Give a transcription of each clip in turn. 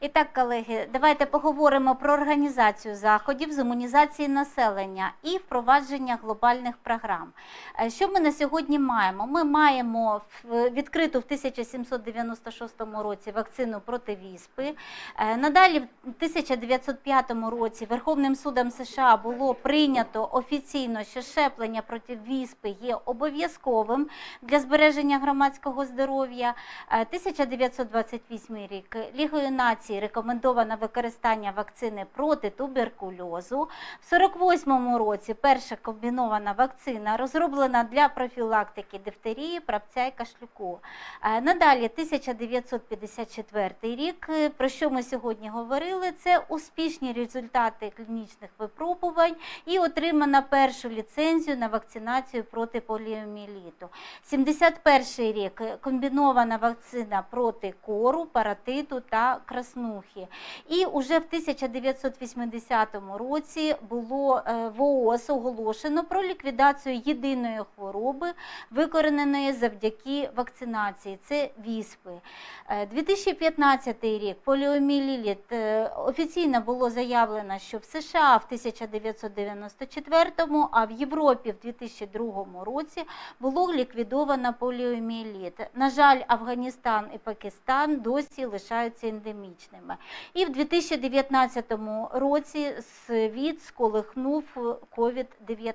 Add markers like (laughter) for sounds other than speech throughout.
І так, колеги, давайте поговоримо про організацію заходів з імунізації населення і впровадження глобальних програм. Е, Що ми на сьогодні маємо? Ми маємо відкриту в 1796 році вакцину проти віспи. Е, Надалі, в 1905 році Верховним судом США було прийнято офіційно, що щеплення проти віспи є обов'язковим для збереження громадського здоров'я. Е, 1928 рік Лігою націй рекомендовано використання вакцини проти туберкульозу. В 48 році перша комбінована вакцина розроблена для профілактики дифтерії, прапця і кашлюку. Е, Надалі 1954 рік, е, про що ми сьогодні говорили, це успішні результати клінічних випробувань і отримана першу ліцензію на вакцинацію проти поліоміеліту. 71 рік комбінована вакцина проти кору, паратиту та краснухи. І уже в 1980 році було е, в ООС оголошено про ліквідацію єдиної хвороби, викорененої завдяки вакцинації. Це віспи. Е, 2015 рік поліоміеліт е, офіційно було заявлено, що в США в 1994, а в Європі в 2002 році було ліквідовано поліоміеліт. На жаль, Афганістан і Пакистан досі лишаються ендемічними. І в 2019 році світ сколихнув COVID-19.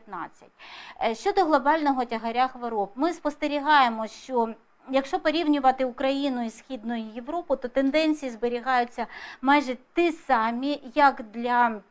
Е, Щодо глобального тягаря хвороб, ми спостерігаємо, що Якщо порівнювати Україну і Східну Європу, то тенденції зберігаються майже ті самі, як для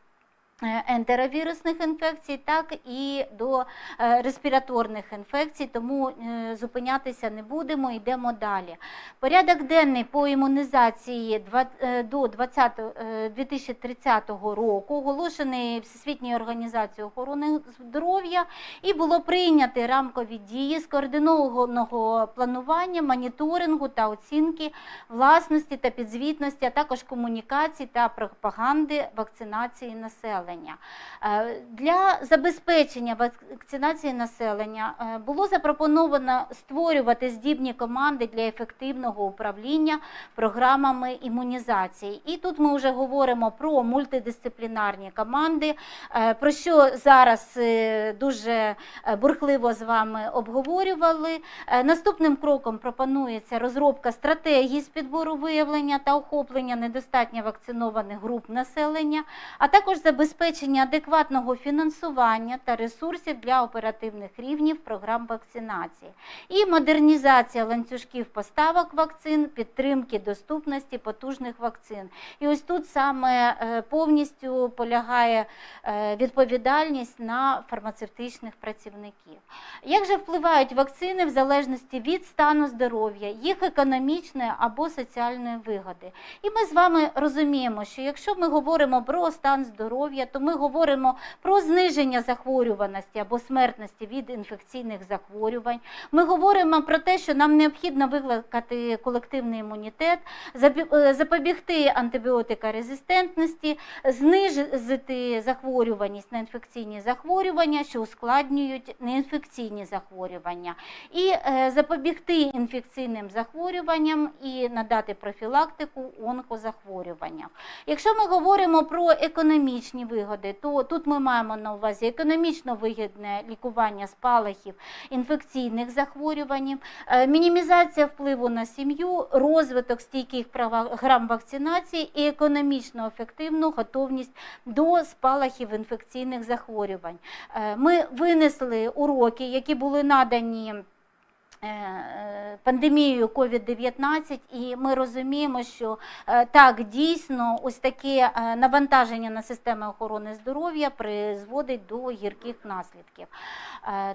ентеровірусних інфекцій, так і до е, респіраторних інфекцій, тому е, зупинятися не будемо, йдемо далі. Порядок денний по імунізації е, до 20, е, 2030 року оголошений Всесвітньою організацією охорони здоров'я і було прийняті рамкові дії скоординованого планування, моніторингу та оцінки власності та підзвітності, а також комунікації та пропаганди вакцинації населення. Е, Для забезпечення вакцинації населення е, було запропоновано створювати здібні команди для ефективного управління програмами імунізації. І тут ми вже говоримо про мультидисциплінарні команди, е, про що зараз дуже бурхливо з вами обговорювали. Наступним кроком пропонується розробка стратегії з підбору виявлення та охоплення недостатньо вакцинованих груп населення, а також забезпечення адекватного фінансування та ресурсів для оперативних рівнів програм вакцинації, і модернізація ланцюжків поставок вакцин, підтримки доступності потужних вакцин. І ось тут саме е, повністю полягає е, відповідальність на фармацевтичних працівників. Як же впливають вакцини в залежності від стану здоров'я, їх економічної або соціальної вигоди? І ми з вами розуміємо, що якщо ми говоримо про стан здоров'я, то ми говоримо про зниження захворюваності або смертності від інфекційних захворювань. Ми говоримо про те, що нам необхідно викликати колективний імунітет, е, запобігти антибіотикорезистентності, знизити захворюваність на інфекційні захворювання, що ускладнюють неінфекційні захворювання, і е, запобігти інфекційним захворюванням і надати профілактику онкозахворюванням. Якщо ми говоримо про економічні вигоди, то тут ми маємо на увазі економічно вигідне лікування спалахів інфекційних захворювань, е, мінімізація впливу на сім'ю, розвиток стійких програм вакцинації і економічно ефективну готовність до спалахів інфекційних захворювань. Е, Ми винесли уроки, які були надані. Е, е, Пандемією COVID-19, і ми розуміємо, що е, так дійсно ось таке навантаження на систему охорони здоров'я призводить до гірких наслідків.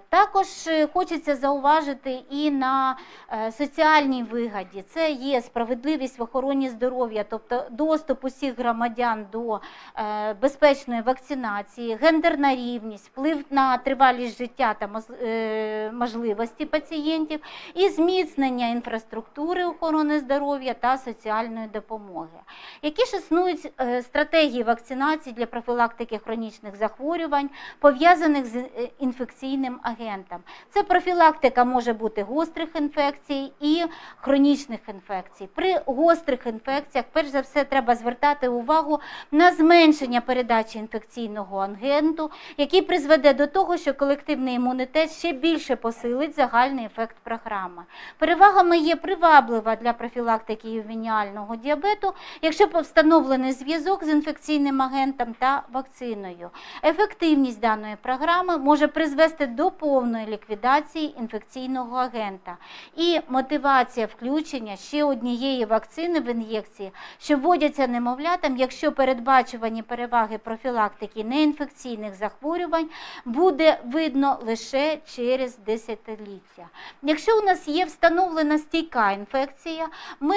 Також хочеться зауважити і на соціальній вигоді. Це є справедливість в охороні здоров'я, тобто доступ усіх громадян до безпечної вакцинації, гендерна рівність, вплив на тривалість життя та можливості пацієнтів. Заходів і зміцнення інфраструктури охорони здоров'я та соціальної допомоги. Які ж існують е, стратегії вакцинації для профілактики хронічних захворювань, пов'язаних з е, інфекційним агентом? Це профілактика може бути гострих інфекцій і хронічних інфекцій. При гострих інфекціях, перш за все, треба звертати увагу на зменшення передачі інфекційного агенту, який призведе до того, що колективний імунітет ще більше посилить загальний ефект програми. Перевагами є приваблива для профілактики ювеніального діабету, якщо встановлений зв'язок з інфекційним агентом та вакциною. Ефективність даної програми може призвести до повної ліквідації інфекційного агента і мотивація включення ще однієї вакцини в ін'єкції, що вводяться немовлятам, якщо передбачувані переваги профілактики неінфекційних захворювань буде видно лише через десятиліття. Якщо у нас є встановлена стійка інфекція, ми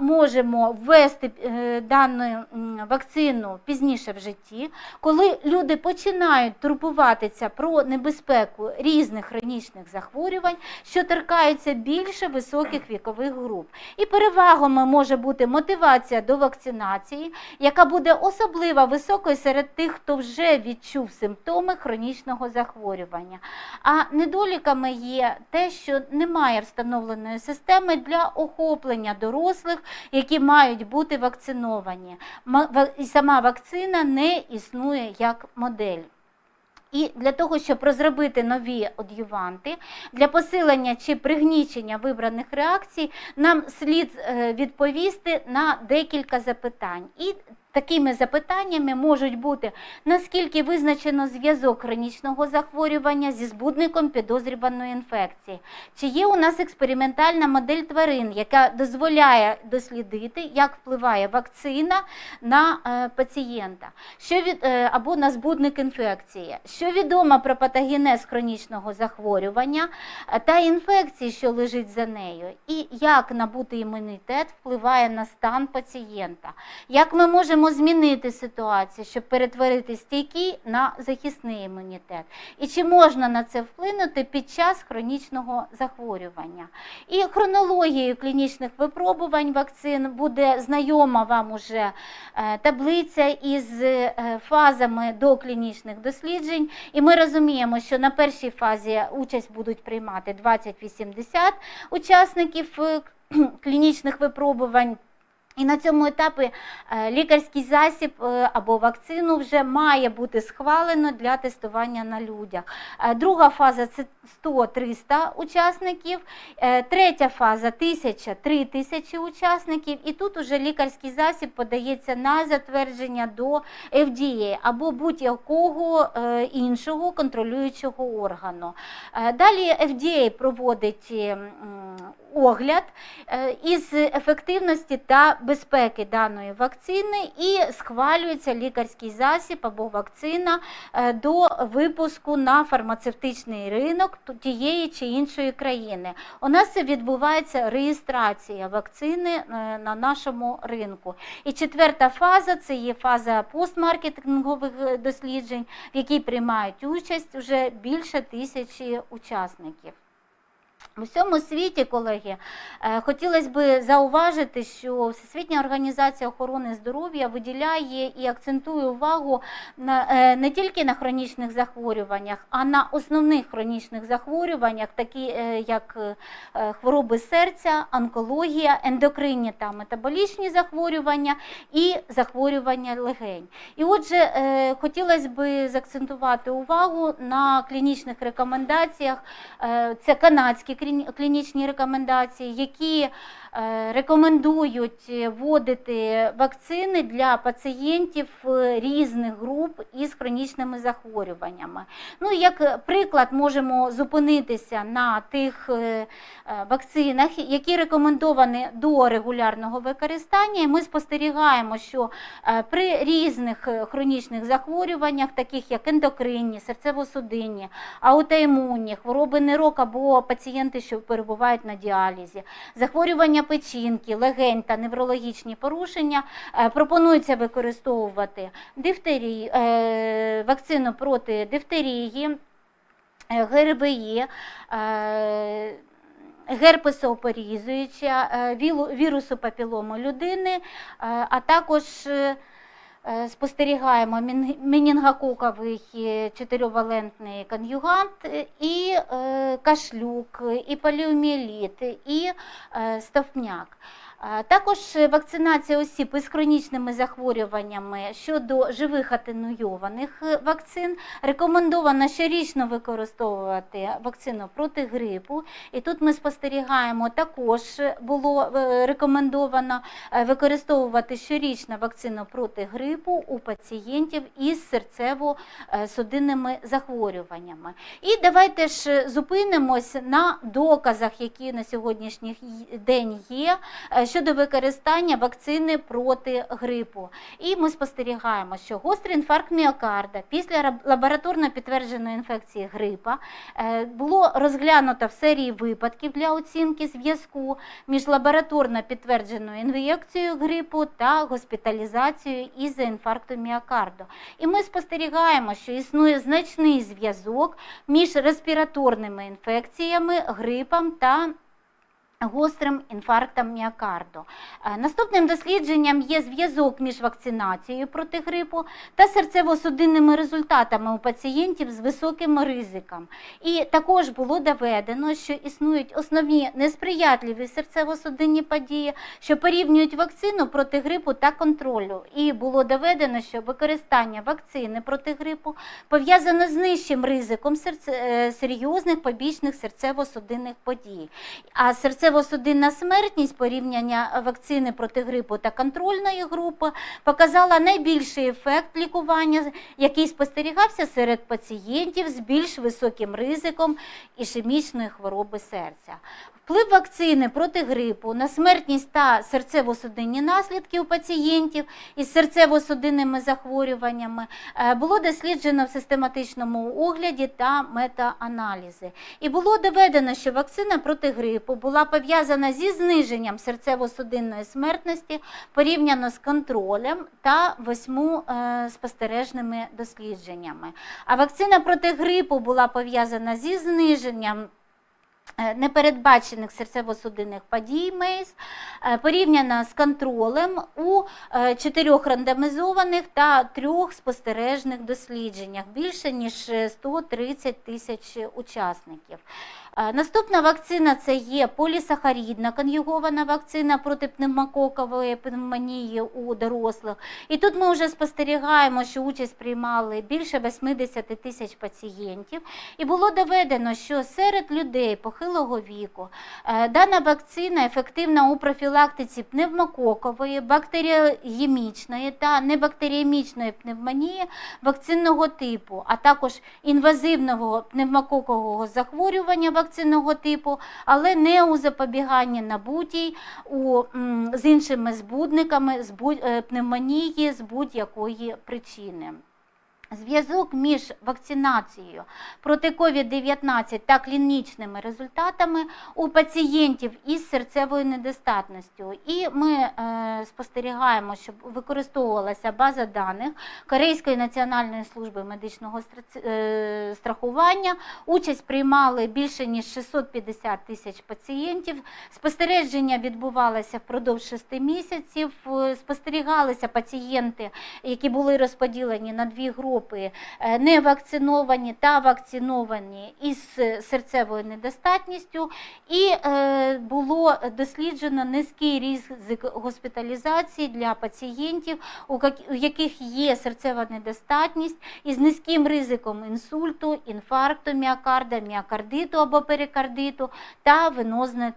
можемо ввести е, дану вакцину пізніше в житті, коли люди починають турбуватися про небезпеку різних хронічних захворювань, що торкаються більше високих вікових груп. І перевагами може бути мотивація до вакцинації, яка буде особливо високою серед тих, хто вже відчув симптоми хронічного захворювання. А недоліками є те, що немає встановленої системи для охоплення дорослих, які мають бути вакциновані. І сама вакцина не існує як модель. І для того, щоб розробити нові ад'юванти, для посилення чи пригнічення вибраних реакцій, нам слід е, відповісти на декілька запитань. І такими запитаннями можуть бути, наскільки визначено зв'язок хронічного захворювання зі збудником підозрюваної інфекції, чи є у нас експериментальна модель тварин, яка дозволяє дослідити, як впливає вакцина на е, пацієнта, що від, е, або на збудник інфекції, що відомо про патогенез хронічного захворювання е, та інфекції, що лежить за нею, і як набути імунітет впливає на стан пацієнта, як ми можемо змінити ситуацію, щоб перетворити стійкий на захисний імунітет, і чи можна на це вплинути під час хронічного захворювання. І хронологією клінічних випробувань вакцин буде знайома вам уже е, таблиця із е, фазами доклінічних досліджень. І ми розуміємо, що на першій фазі участь будуть приймати 20-80 учасників е, клінічних випробувань. І на цьому етапі е, лікарський засіб е, або вакцину вже має бути схвалено для тестування на людях. Е, Друга фаза це 100-300 учасників, третя фаза 1000 тисячі учасників. І тут уже лікарський засіб подається на затвердження до FDA або будь-якого іншого контролюючого органу. Далі FDA проводить огляд із ефективності та безпеки даної вакцини і схвалюється лікарський засіб або вакцина е, до випуску на фармацевтичний ринок тієї чи іншої країни. У нас відбувається реєстрація вакцини е, на нашому ринку. І четверта фаза це є фаза постмаркетингових е, досліджень, в якій приймають участь вже більше тисячі учасників. У всьому світі, колеги, е, хотілося б зауважити, що Всесвітня організація охорони здоров'я виділяє і акцентує увагу е, не тільки на хронічних захворюваннях, а на основних хронічних захворюваннях, такі е, як хвороби серця, онкологія, ендокринні та метаболічні захворювання і захворювання легень. І отже, хотілося б заакцентувати увагу на клінічних рекомендаціях. Це канадські клінічні рекомендації, які е, рекомендують е, вводити вакцини для пацієнтів е, різних груп із хронічними захворюваннями. Ну, як приклад, можемо зупинитися на тих е, е, вакцинах, які рекомендовані до регулярного використання. І ми спостерігаємо, що е, при різних е, хронічних захворюваннях, таких як ендокринні, серцево-судинні, аутоімунні, хвороби нирок або пацієнти, що перебувають на діалізі, захворювання печінки, легень та неврологічні порушення, е, пропонується використовувати дифтерії, е, вакцину проти дифтерії, е, ГРВІ, герпесоопорізуюча, вірусу папілому людини, а також спостерігаємо мен- менінгококовий е, чотиривалентний кон'югант е, і е, кашлюк, і поліоміеліт, і е, стовпняк. Е, Також вакцинація осіб із хронічними захворюваннями щодо живих атенуйованих е, вакцин. Рекомендовано щорічно використовувати вакцину проти грипу. І тут ми спостерігаємо, також було е, рекомендовано е, використовувати щорічно вакцину проти грипу у пацієнтів із серцево-судинними захворюваннями. І давайте ж зупинимось на доказах, які на сьогоднішній день є е, щодо використання вакцини проти грипу. І ми спостерігаємо, що гострий інфаркт міокарда після лабораторно підтвердженої інфекції грипа е, було розглянуто в серії випадків для оцінки зв'язку між лабораторно підтвердженою інфекцією грипу та госпіталізацією із-за інфаркту міокарду. І ми спостерігаємо, що існує значний зв'язок між респіраторними інфекціями, грипом та Гострим інфарктом міокарду. Е, Наступним дослідженням є зв'язок між вакцинацією проти грипу та серцево-судинними результатами у пацієнтів з високим ризиком. І також було доведено, що існують основні несприятливі серцево-судинні події, що порівнюють вакцину проти грипу та контролю. І було доведено, що використання вакцини проти грипу пов'язане з нижчим ризиком е, серйозних побічних серцево-судинних подій. А серцево-судинна смертність порівняння вакцини проти грипу та контрольної групи показала найбільший ефект лікування, який спостерігався серед пацієнтів з більш високим ризиком ішемічної хвороби серця. Вплив вакцини проти грипу на смертність та серцево-судинні наслідки у пацієнтів із серцево-судинними захворюваннями е, було досліджено в систематичному огляді та метааналізи. І було доведено, що вакцина проти грипу була пов'язана зі зниженням серцево-судинної смертності порівняно з контролем та восьму е, спостережними дослідженнями. А вакцина проти грипу була пов'язана зі зниженням непередбачених серцево-судинних подій МЕЙС е, порівняно з контролем у е, чотирьох рандомізованих та трьох спостережних дослідженнях, більше ніж е, 130 тисяч учасників. Е, Наступна вакцина це є полісахарідна кон'югована вакцина проти пневмококової пневмонії у дорослих. І тут ми вже спостерігаємо, що участь приймали більше 80 тисяч пацієнтів. І було доведено, що серед людей похилого віку е, дана вакцина ефективна у профілактиці пневмококової, бактеріємічної та небактеріємічної пневмонії вакцинного типу, а також інвазивного пневмококового захворювання вакцинного типу, але не у запобіганні набутій у, з іншими збудниками з будь- е, пневмонії з будь-якої причини. Зв'язок між вакцинацією проти COVID-19 та клінічними результатами у пацієнтів із серцевою недостатністю. І ми е, спостерігаємо, що використовувалася база даних Корейської національної служби медичного е, страхування. Участь приймали більше ніж 650 тисяч пацієнтів. Спостереження відбувалося впродовж 6 місяців. Е, Спостерігалися пацієнти, які були розподілені на дві групи е, невакциновані та вакциновані із е, серцевою недостатністю, і е, було досліджено низький ризик госпіталізації для пацієнтів, у яких є серцева недостатність із низьким ризиком інсульту, інфаркту міокарда, міокардиту або перикардиту та венозної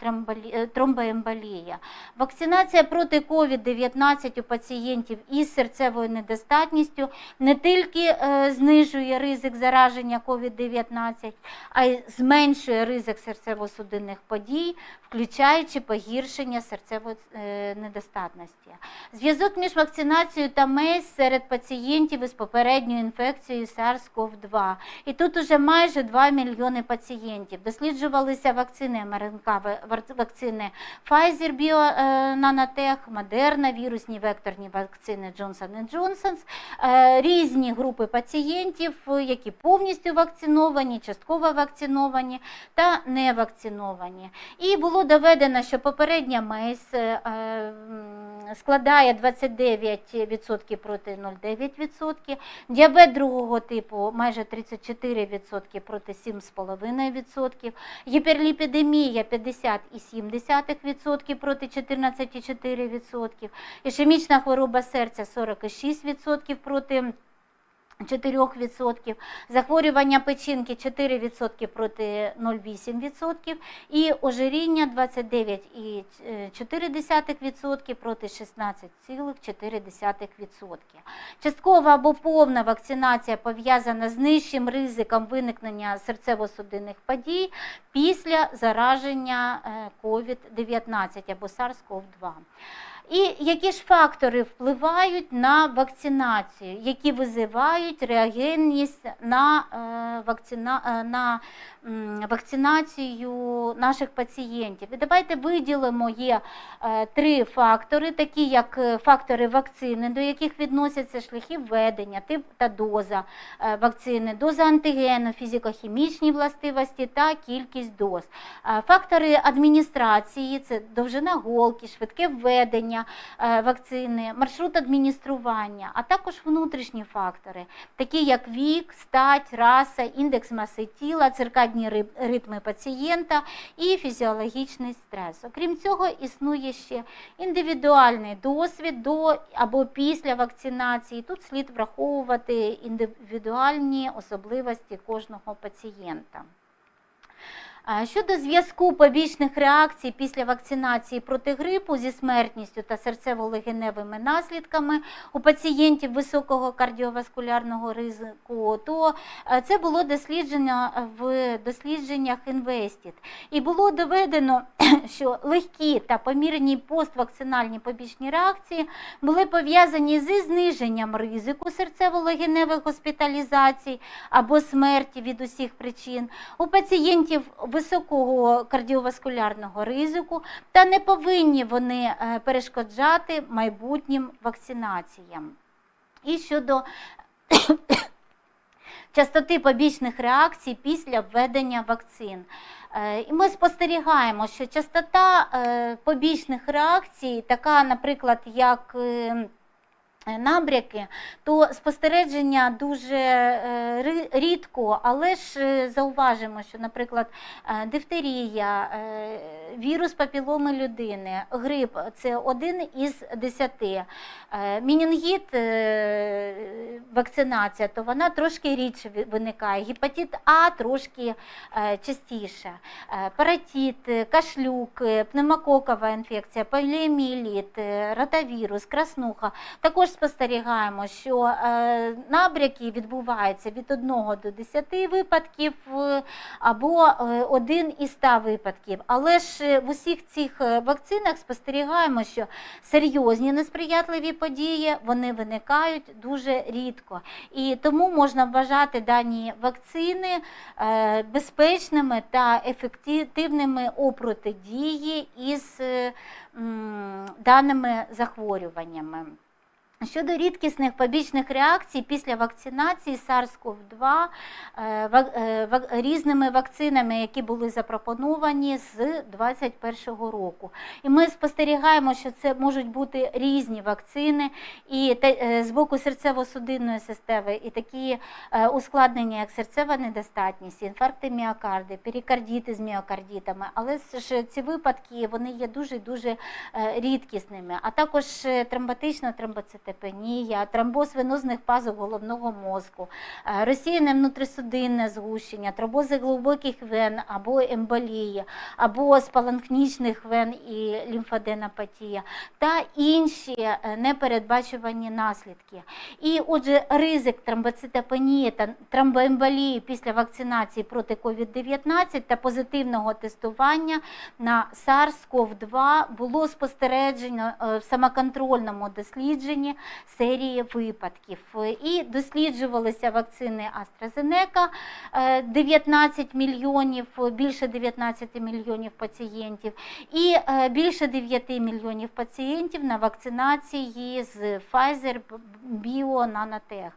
тромбоемболії. Вакцинація проти COVID-19 у пацієнтів із серцевою недостатністю не тільки е, знижує ризик зараження COVID-19, а й зменшує ризик серцево-судинних подій, включаючи погіршення серцевої е, недостатності. Зв'язок між вакцинацією та МЕС серед пацієнтів із попередньою інфекцією SARS-CoV-2. І тут уже майже 2 мільйони пацієнтів. Досліджувалися вакцини МРНК, вакцини Pfizer BioNanotech, Moderna, вірусні векторні вакцини Johnson Johnson, е, різні групи групи пацієнтів, е, які повністю вакциновані, частково вакциновані та не вакциновані. І було доведено, що попередня МЕЙС е, складає 29% проти 0,9%, діабет другого типу майже 34% проти 7,5%, гіперліпідемія 50,7% проти 14,4%, ішемічна хвороба серця 46% проти 4%, захворювання печінки 4% проти 0,8% і ожиріння 29,4% проти 16,4%. Часткова або повна вакцинація пов'язана з нижчим ризиком виникнення серцево-судинних подій після зараження е, COVID-19 або SARS-CoV-2. І які ж фактори впливають на вакцинацію, які визивають реагенність на, е, вакцина, е, на вакцинацію наших пацієнтів? І давайте виділимо є е, три фактори, такі як фактори вакцини, до яких відносяться шляхи введення, тип та доза вакцини, доза антигену, фізико-хімічні властивості та кількість доз. Фактори адміністрації це довжина голки, швидке введення е, вакцини, маршрут адміністрування, а також внутрішні фактори, такі як вік, стать, раса, індекс маси тіла, циркадні ритми пацієнта і фізіологічний стрес. Окрім цього, існує ще індивідуальний досвід до або після вакцинації. Тут слід враховувати індивідуальні особливості кожного пацієнта. Щодо зв'язку побічних реакцій після вакцинації проти грипу зі смертністю та серцево-легеневими наслідками у пацієнтів високого кардіоваскулярного ризику, то е, це було досліджено в дослідженнях Інвестіт. І було доведено, (clears throat) що легкі та помірні поствакцинальні побічні реакції були пов'язані зі зниженням ризику серцево-легеневих госпіталізацій або смерті від усіх причин у пацієнтів високого кардіоваскулярного ризику, та не повинні вони е, перешкоджати майбутнім вакцинаціям. І щодо (coughs) частоти побічних реакцій після введення вакцин. Е, І ми спостерігаємо, що частота е, побічних реакцій, така, наприклад, як е, набряки, то спостереження дуже е, рідко, але ж е, зауважимо, що, наприклад, е, дифтерія, е, вірус папіломи людини, грип це один із десяти. Е, Мінінгіт, е, вакцинація, то вона трошки рідше виникає. Гепатит А трошки е, частіше. Е, Паратит, е, кашлюк, е, пневмококова інфекція, поліоміеліт, е, ротавірус, краснуха. Також спостерігаємо, що е, набряки відбуваються від 1 до 10 випадків е, або е, один із 100 випадків. Але ж е, в усіх цих е, вакцинах спостерігаємо, що серйозні несприятливі події вони виникають дуже рідко. І тому можна вважати дані вакцини е, безпечними та ефективними у протидії із е, даними захворюваннями. Щодо рідкісних побічних реакцій після вакцинації SARS-CoV-2 е, е, різними вакцинами, які були запропоновані з 2021 року. І ми спостерігаємо, що це можуть бути різні вакцини і е, з боку серцево-судинної системи, і такі ускладнення, як серцева недостатність, інфаркти міокарди, перикардіти з міокардітами. Але ж ці випадки вони є дуже дуже рідкісними, а також тромботична тромбоцитопенія, тромбоз венозних пазух головного мозку, е, розсіяне внутрисудинне згущення, тромбози глибоких вен або емболії, або спаланхнічних вен і лімфаденопатія та інші е, непередбачувані наслідки. І отже, ризик тромбоцитопенії та тромбоемболії після вакцинації проти COVID-19 та позитивного тестування на SARS-CoV-2 було спостережено е, в самоконтрольному дослідженні серії випадків. І досліджувалися вакцини AstraZeneca, е, 19 мільйонів, більше 19 мільйонів пацієнтів, і е, більше 9 мільйонів пацієнтів на вакцинації з Pfizer BioNanotech.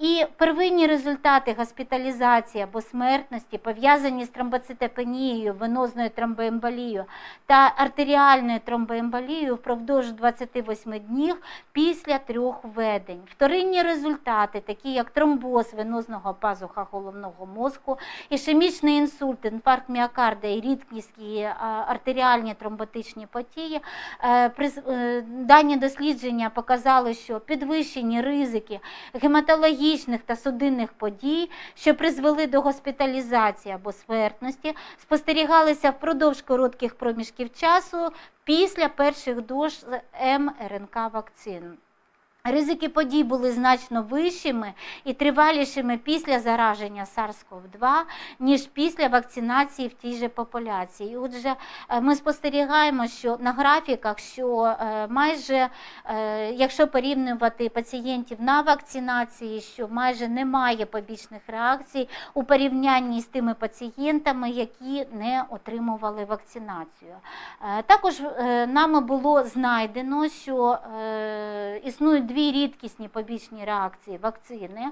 І первинні результати госпіталізації або смертності пов'язані з тромбоцитопенією, венозною тромбоемболією та артеріальною тромбоемболією впродовж 28 днів після трьох введень. Вторинні результати, такі як тромбоз венозного пазуха головного мозку, ішемічний інсульт, інфаркт міокарда і рідкісні артеріальні тромботичні потії, е, е, дані дослідження показали, що підвищені ризики гематологічних та судинних подій, що призвели до госпіталізації або смертності, спостерігалися впродовж коротких проміжків часу після перших доз МРНК вакцин. Ризики подій були значно вищими і тривалішими після зараження SARS-CoV-2, ніж після вакцинації в тій же популяції. Отже, е, ми спостерігаємо, що на графіках, що е, майже, е, якщо порівнювати пацієнтів на вакцинації, що майже немає побічних реакцій у порівнянні з тими пацієнтами, які не отримували вакцинацію. Також нами було знайдено, що існують дві рідкісні побічні реакції вакцини,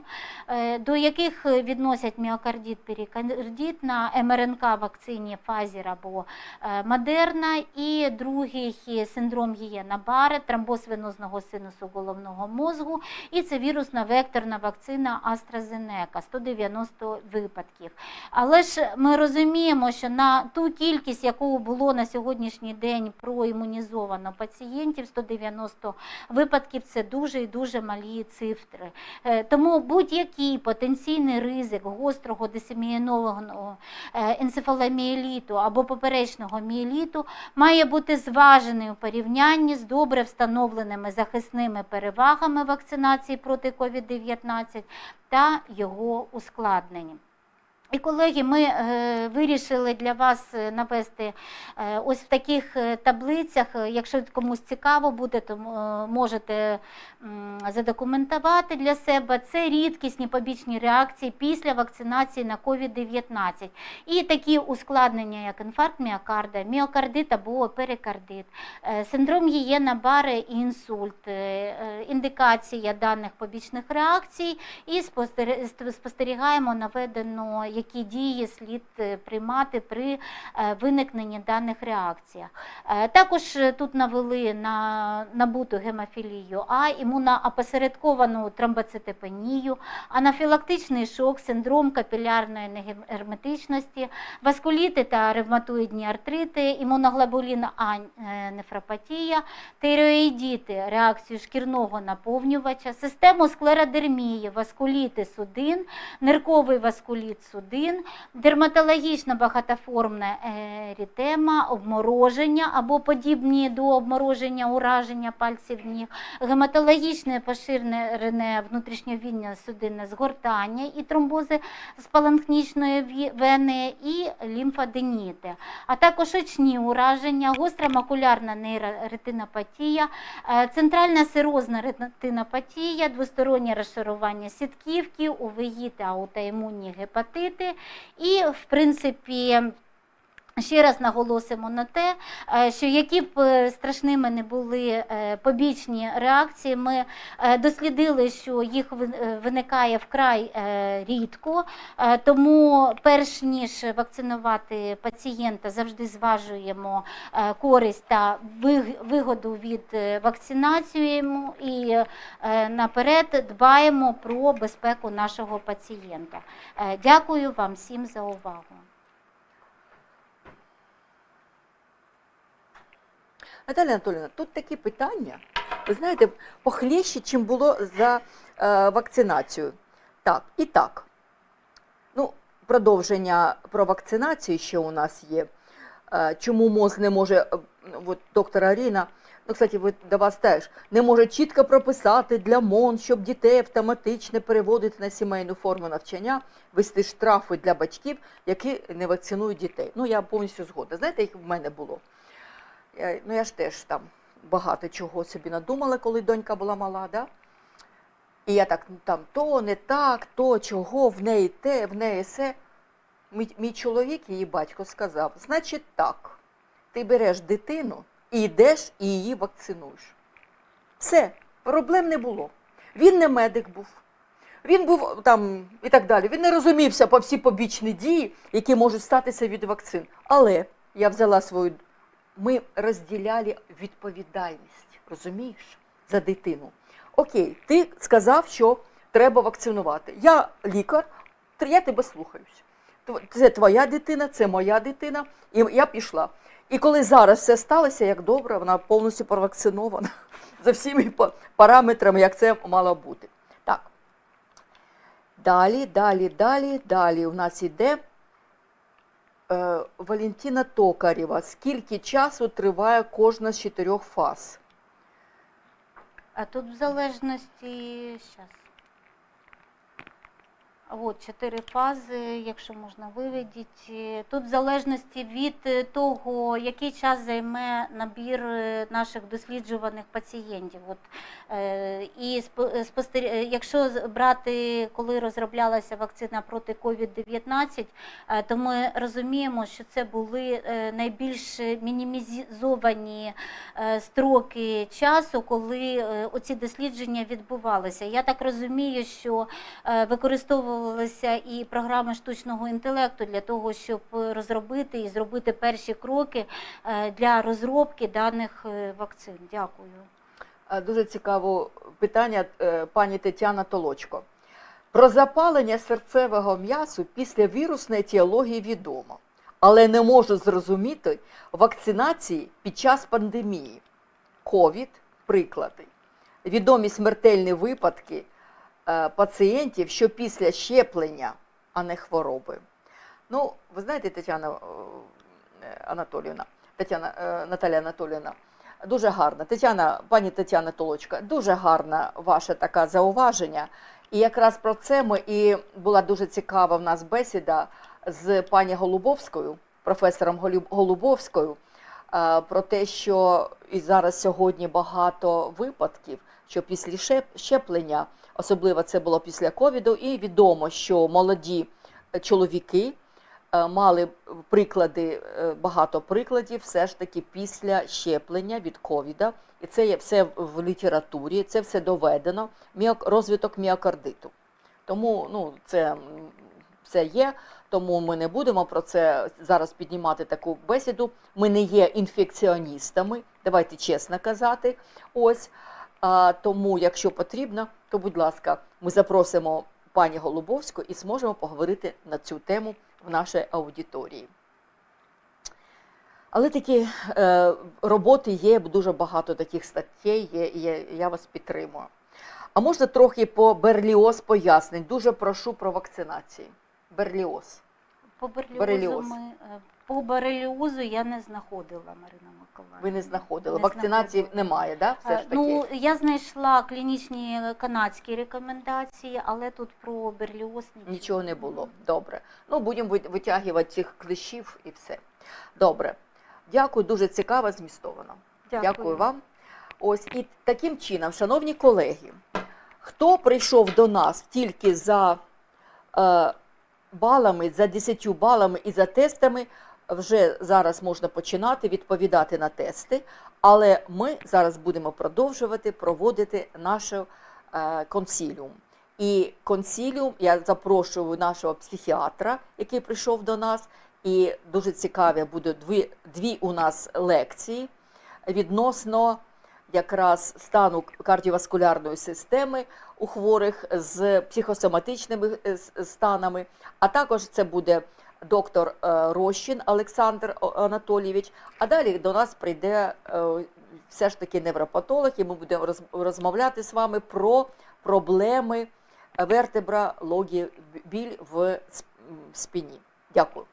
е, до яких відносять міокардит, перикардит. На МРНК вакцині Pfizer або е, Модерна, і другий синдром гієна Баре, тромбоз венозного синусу головного мозку, і це вірусна векторна вакцина AstraZeneca, 190 випадків. Але ж ми розуміємо, що на ту кількість, яку було на сьогоднішній день проімунізовано пацієнтів, 190 випадків це дуже і дуже малі цифри. Е, Тому будь-який потенційний ризик гострого дисемієнованого е, енцефаломіеліту або поперечного міеліту має бути зважений у порівнянні з добре встановленими захисними перевагами вакцинації проти COVID-19 та його ускладненням. І, колеги, ми е, вирішили для вас е, навести е, ось в таких е, таблицях. Е, Якщо комусь цікаво буде, то е, можете м, задокументувати для себе. Це рідкісні побічні реакції після вакцинації на COVID-19. І такі ускладнення, як інфаркт міокарда, міокардит або перикардит, е, синдром гієна Баре і інсульт, е, е, індикація даних побічних реакцій і спостер- спостерігаємо наведено, які дії слід е, приймати при е, виникненні даних реакціях. Е, Також тут навели на набуту гемофілію А, імуноопосередковану тромбоцитопенію, анафілактичний шок, синдром капілярної негерметичності, васкуліти та ревматоїдні артрити, імуноглобулін А нефропатія, тиреоїдіти, реакцію шкірного наповнювача, систему склеродермії, васкуліти судин, нирковий васкуліт судин, дерматологічна багатоформна ерітема, обмороження або подібні до обмороження ураження пальців ніг, гематологічне поширене внутрішньовінне судинне згортання і тромбози спаланхнічної ві- вени і лімфаденіти, а також очні ураження, гостра макулярна нейроретинопатія, е, центральна сирозна ретинопатія, двостороннє розшарування сітківки, УВІ та аутоімунні гепатити. І, в принципі, Ще раз наголосимо на те, е, що які б е, страшними не були е, побічні реакції, ми дослідили, що їх виникає вкрай рідко, тому перш ніж вакцинувати пацієнта, завжди зважуємо користь та вигоду від вакцинації і наперед дбаємо про безпеку нашого пацієнта. Дякую вам всім за увагу. Наталя Анатолійовна, тут такі питання, ви знаєте, похлеще, чим було за е, вакцинацію. Так, і так. Ну, продовження про вакцинацію ще у нас є. Е, чому МОЗ не може, е, от доктор Аріна, ну, кстати, ви до вас теж, не може чітко прописати для МОН, щоб дітей автоматично переводити на сімейну форму навчання, вести штрафи для батьків, які не вакцинують дітей. Ну, я повністю згодна. Знаєте, як в мене було? Я, ну я ж теж там багато чого собі надумала, коли донька була мала. Да? І я так, ну там то, не так, то, чого, в неї те, в неї се. Мій, мій чоловік, її батько, сказав: значить так, ти береш дитину і йдеш і її вакцинуєш. Все, проблем не було. Він не медик був. Він був там і так далі. Він не розумівся по всі побічні дії, які можуть статися від вакцин. Але я взяла свою. Ми розділяли відповідальність, розумієш, за дитину. Окей, ти сказав, що треба вакцинувати. Я лікар, я тебе слухаюсь. Це твоя дитина, це моя дитина, і я пішла. І коли зараз все сталося, як добре, вона повністю провакцинована (laughs) за всіми параметрами, як це мало бути. Так. Далі, далі, далі, далі у нас іде Валентина Токарєва. Скільки часу триває кожна з чотирьох фаз? А тут в залежності щас. От чотири фази, якщо можна виведіть. Тут в залежності від е, того, який час займе набір е, наших досліджуваних пацієнтів. От, е, і е, е, якщо брати, коли розроблялася вакцина проти COVID-19, е, то ми розуміємо, що це були е, найбільш мінімізовані е, строки часу, коли е, оці дослідження відбувалися. Я так розумію, що е, використовувалися і програми штучного інтелекту для того, щоб розробити і зробити перші кроки е, для розробки даних е, вакцин. Дякую. Е, Дуже цікаве питання пані Тетяна Толочко. Про запалення серцевого м'ясу після вірусної етіології відомо, але не можу зрозуміти вакцинації під час пандемії. Ковід приклади. Відомі смертельні випадки пацієнтів, що після щеплення, а не хвороби. Ну, ви знаєте, Тетяна е, Анатоліївна, Тетяна е, Наталя Анатоліївна, Дуже гарна. Тетяна, пані Тетяна Толочка, дуже гарна ваше таке зауваження. І якраз про це ми і була дуже цікава в нас бесіда з пані Голубовською, професором Голубовською, е, про те, що і зараз сьогодні багато випадків, що після щеп- щеплення, особливо це було після ковіду, і відомо, що молоді е, чоловіки е, мали приклади, е, багато прикладів все ж таки після щеплення від ковіда. І це є все в літературі, це все доведено, розвиток міокардиту. Тому ну, це все є, тому ми не будемо про це зараз піднімати таку бесіду. Ми не є інфекціоністами, давайте чесно казати. Ось. А, тому, якщо потрібно, то будь ласка, ми запросимо пані Голубовську і зможемо поговорити на цю тему в нашій аудиторії. Але такі е, роботи є, дуже багато таких статей є, і я, я вас підтримую. А можна трохи по Берліоз пояснень? Дуже прошу про вакцинації. Берліоз. По берліозу, Бореліоз. ми, е, по бореліозу я не знаходила, Марина Миколаївна. Ви не знаходили. Не Вакцинації знаходила. немає, да? Все ж таки. Ну, я знайшла клінічні канадські рекомендації, але тут про берліоз нічого, Нічого не було. Добре. Ну, будемо витягувати цих клещів і все. Добре. Дякую, дуже цікаво, змістовано. Дякую. Дякую вам. Ось і таким чином, шановні колеги, хто прийшов до нас тільки за е, балами, за 10 балами і за тестами, вже зараз можна починати відповідати на тести, але ми зараз будемо продовжувати проводити наш е, консіліум. І консіліум я запрошую нашого психіатра, який прийшов до нас, і дуже цікаві будуть дві, дві у нас лекції відносно якраз стану кардіоваскулярної системи у хворих з психосоматичними е, станами. А також це буде доктор е, Рощин Олександр Анатолійович. А далі до нас прийде е, все ж таки невропатолог, і ми будемо розмовляти з вами про проблеми вертебра, логі, біль в сп- спині. Дякую.